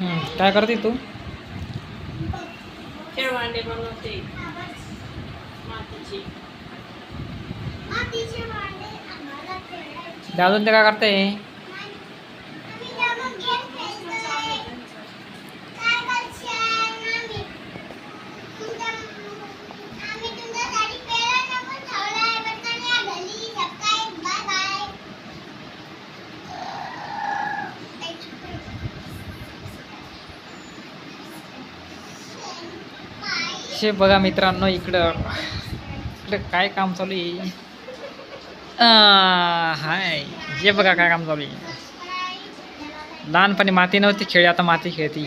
काय करते तू? खेळवांडे बनवते. मातीची. अजून ते काय करते? शे बघा मित्रांनो इकडं. इकडं काय काम चालू आहे? आ, हाय. हे बघा काय काम चालू आहे. लहानपणी माती नव्हती खेळी आता माती खेळती.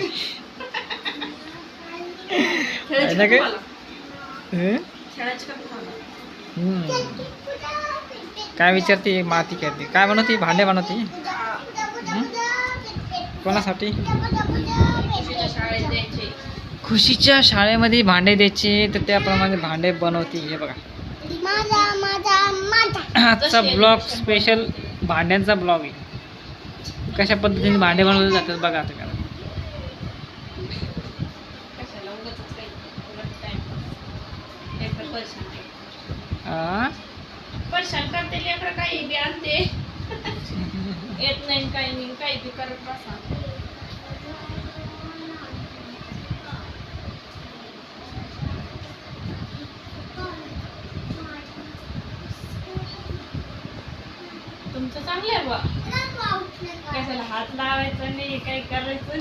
काय? विचारते माती खेळते. काय बनवते? भांडे बनवते? कोणासाठी? खुशीच्या शाळेमध्ये भांडे द्यायचे तर त्याप्रमाणे भांडे बनवते. हे बघा. माझा माझा माझा. आजचा ब्लॉग स्पेशल भांड्यांचा ब्लॉग आहे. कशा पद्धतीने भांडे बनवले जातात बघा आता. करा येत नाही काही नाही काही बी करत बसा. तुमचं चांगलं आहे बा कशाला हात लावायचा नाही काही करायचं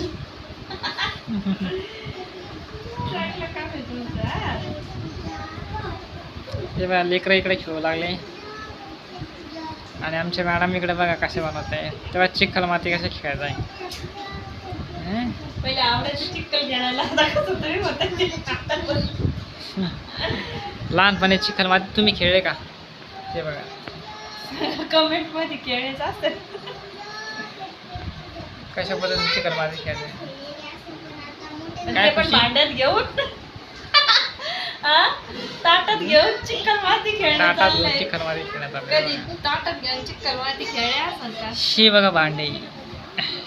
चांगलं काम आहे तुमचं. हे. बघा लेकरं इकडे खेळू लागले. आणि आमच्या मॅडम इकडे बघा कसे बनवत आहे. तेव्हा चिखल माती कसं खेळत आहे. हं? पहिले आवडायचं लहानपणी चिखल माती तुम्ही खेळले का? ते बघा. कमेंटमध्ये खेळायचं असतं कशा पद्धतीने चिखल माती खेळते पण काय ते पण खुशी? भांड्यात घेऊन. हा? ताटात घेऊन चिक्कल माती खेळणं ताटात चाललंय. माती खेळण्यात कधी आलं ताटात घेऊन चिक्कल माती खेळले असेल का? शी बघा भांडे.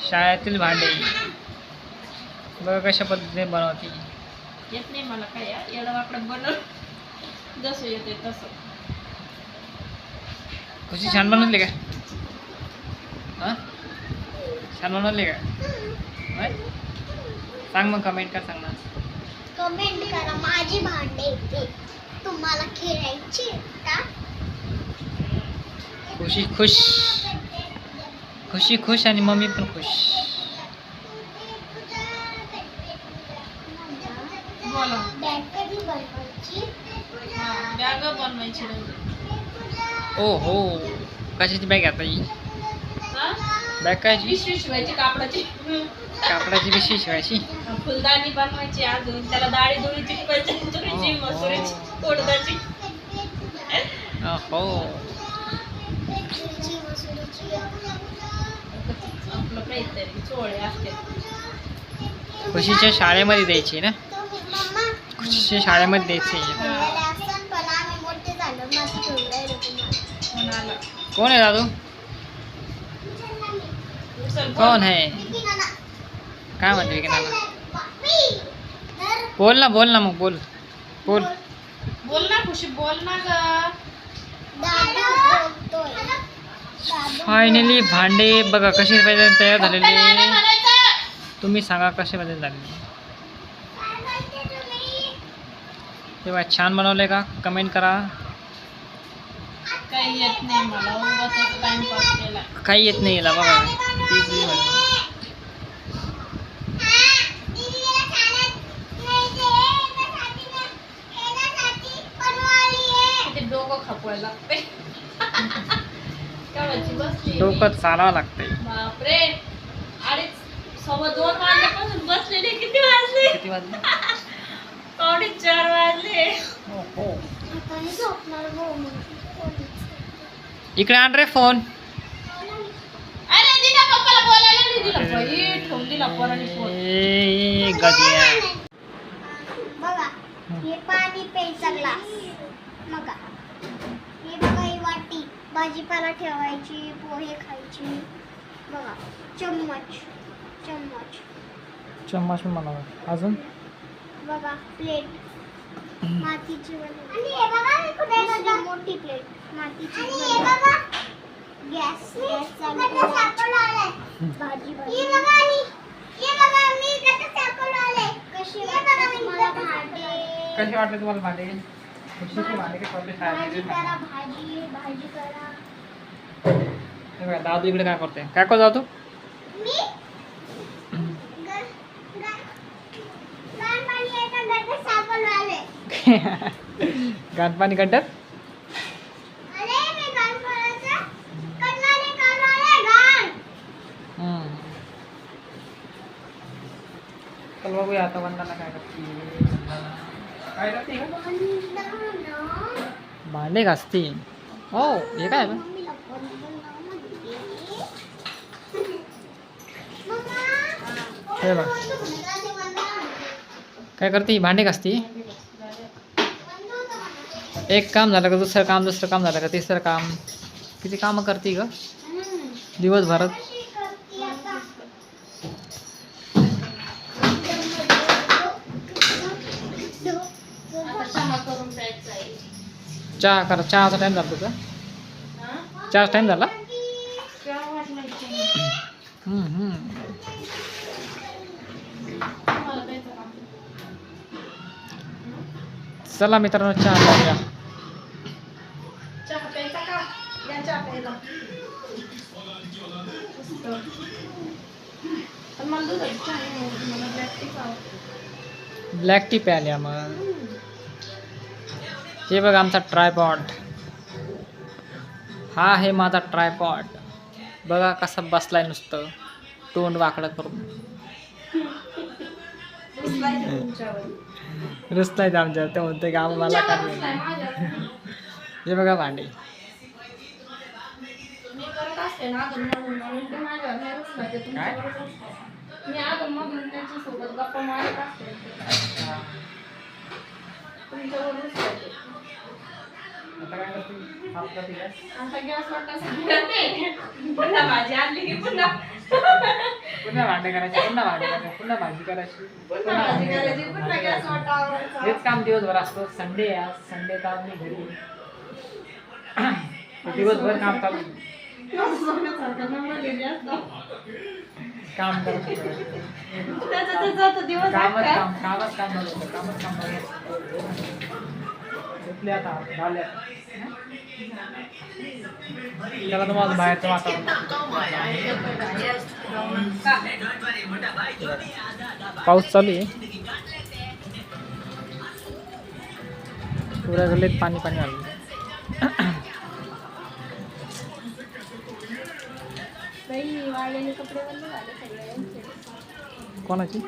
शाळेतील भांडे. बघा कशा पद्धतीने बनवते. येत नाही मला काय येडं वाकडं बनव जसं येते तसं. खुशी छान बनवली का? हां? छान बनवली का? सांग मग कमेंट कर सांग ना कमेंट करा माझी भांडे ते तुम्हाला खेळायची का? खुशी खुश. खुशी खुश आणि मम्मी पण खुश. बोला बॅग कधी बनवायची? बॅग बनवायची. ओ हो. कशाची बॅग आता ही? बॅग कायची पिशवी शिवायची कापडाची. कापडाची पिशवी शिवायची? फुलदाणी बनवायची अजून. त्याला दाढी दुळी चिटकायची हो, मसुरीची हो. हो तुरीची, मसुरीची. आपलं काहीतरी चोळे असते खुशीच्या शाळेमध्ये द्यायची ना? खुशीच्या शाळेमध्ये द्यायची. कोण आहे दादू आहे विकिनाना. काय म्हणते विकनाला. तर बोल ना बोल ना मग बोल बोल बोल ना खुशी बोल ना ग दादू फायनली भांडे बघा कसे पाहिजे तयार झालेले. तुम्ही सांगा कसे पाहिजे झालेले? तेव्हा छान बनवले का कमेंट करा काही येत नाही मला. उगाच टाइमपास केला. काही येत नाही याला बघा. तीच मी म्हणतो. हा, डोकं खपवायला लागते केवढ्याची बसली? डोकं चालावं लागतंय. बापरे. सव्वा दोन वाजल्यापासून बसलेले किती वाजले? किती वाजले? पावणे चार वाजले. हो हो. आता मी झोपणार भाऊ मग. इकडे आण रे फोन. अरे दिना पप्पाला बोलायला नाही दिला. बाई ठेवून दिला पोराने फोन. ए, गदिया. बघा हे पाणी प्यायचा ग्लास. बघा. हे बघा ही वाटी. भाजीपाला ठेवायची पोहे खायची. बघा चम्मच चम्मच. मशरूम बनवलं अजून? बघा प्लेट मातीची बनवली आणि बघा कुठे आहे बघा? मोठी प्लेट मातीची आणि बघा. गॅस गॅस चालू केला. भाजी बघा आणि बघा मी कसं सापडवलंय कशी बघा मी मला भांडे? कशी वाटले तुम्हाला भांडे? भाजी करा भाजी भाजी करा. हे बघा दादू इकडे काय करते काय करतो दादू? मी ग- ग- लहानपणी एका गटात काढवले घाण हम्म. चल बघूया आता वंदना काय करते वंदना. काय करते का? भांडे घासते हो हे काय बा? हे बघ काय करते? भांडे घासते एक काम झालं का दुसरं काम दुसरं काम झालं का तिसरं काम? किती कामं करते ग? दिवसभरात? चहा करा चहाचा टाइम झाला तुझा. चहाचा टाइम झाला? चला मित्रांनो चहा करूया चहा पण मला दुधाची चहा नाही आवडत. मला. ब्लॅक टी मग हे बघ आमचा ट्रायपॉड हा आहे माझा ट्रायपॉड बघा कसा बसलाय नुसतं तोंड वाकडं करून बसलाय तो तुमच्यावर. रुसलाय आमच्या ते म्हणते का तुमच्यावर काय बसलाय, माझ्यावर. हे बघा भांडे असते ना म्हणून ते नाही ते. मी मधून त्यांच्यासोबत गप्पा मारत असते. तुमच्यावर बसलाय ते. आता काय करते? हात करते काय? आता गॅस वाटण्यासाठी पुन्हा भाजी आणली की पुन्हा. पुन्हा भांडे करायचे पुन्हा भांडे करायचे पुन्हा भाजी करायची. पुन्हा भाजी करायची पुन्हा गॅस हेच काम दिवसभर असतं. संडे आज संडे काम मी घरी. दिवसभर काम चालू. काम करत. दिवस कामच. काम कामच काम बघत कामच काम बघत उठले आता झाले. त्याला तुम्हाला बाहेरचं वातावरण पाऊस चालू आहे. पुऱ्या गल्लीत पाणी पाणी आलं बाई, वाळलेले कपडे बंद झाले सगळे यांचे. कोणाची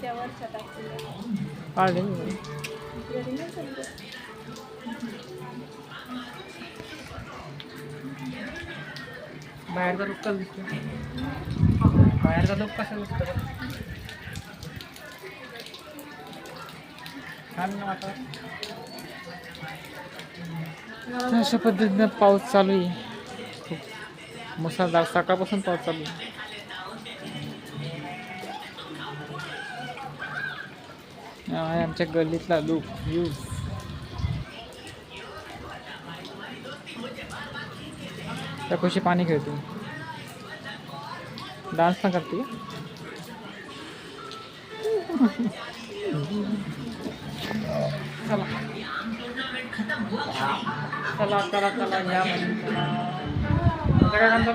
त्या घरी. बाहेरचा लुक कसा दिसतो बाहेरचा लुक कसा दिसतो. छान ना अशा पद्धतीनं पाऊस चालू आहे मुसळधार सकाळपासून पाऊस चालू आहे आमच्या गल्लीतला लुक व्ह्यू त्या खुशी पाणी खेळते डान्स पण करते चला चला चला चला या म्हणजे चला आता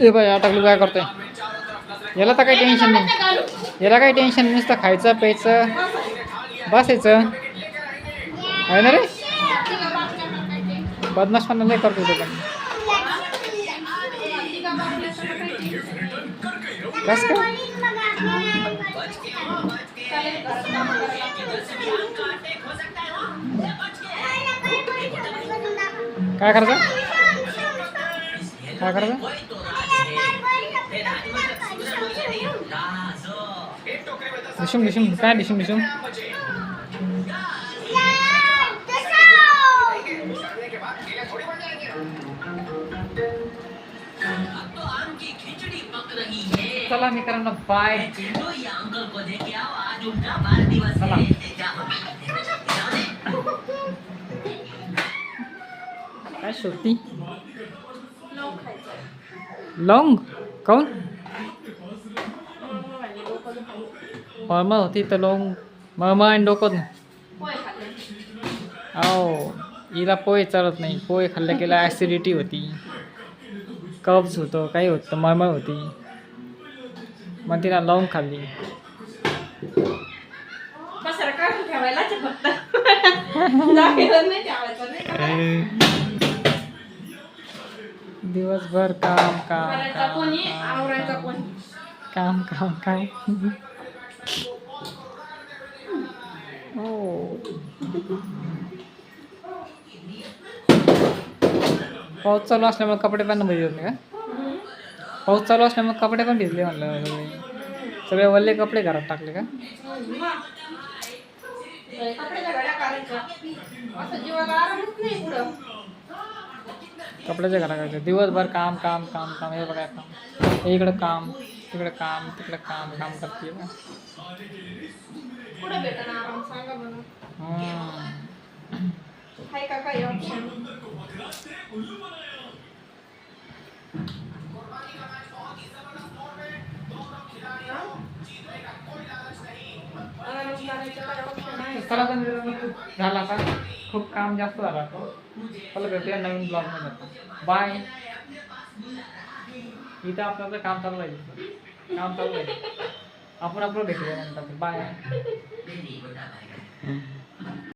ए बाय अटकलो काय करतोय? याला तर काही टेन्शन नाही. याला काही टेन्शन नाही नुसतं खायचं प्यायचं बसायचं. आहे ना रे? बदमाशपणा नाही करतो तो कस काय काय करायचं काय करायचं डिशुम डिशुम काय डिशुम डिशुम चला मित्रांनो बाय चला काय शोधती लवकर खायचं लवंग काऊन मग म्हणजे डोकं दुखायचं. मळमळ होती तर लवंग मळमळ आणि डोकं पोहे खाल्ले हो हिला पोहे चालत नाही पोहे खाल्लं गेला ॲसिडिटी होती कब्ज होतं काही होतं मळमळ होती मग तिला लवंग खाल्ली? दिवसभर काम काम काम काम, काम. हो. पाऊस चालू असल्यामुळे कपडे पण भिजले होते का? पाऊस चालू असल्यामुळे कपडे पण भिजले म्हणलं. सगळे सगळे वल्ले कपडे घरात टाकले का? कपड्याच्या करायचं दिवसभर काम काम काम काम. हे बघा काम. इकडं काम तिकडं काम तिकडं काम काम करते का चला तर मित्रांनो, खूप झाला आता खूप काम जास्त झालं आता चला भेटूया नवीन ब्लॉगमध्ये बाय इथं आपलं काम चालू आहे काम चालू आहे आपण आपलं भेटूया नंतर बाय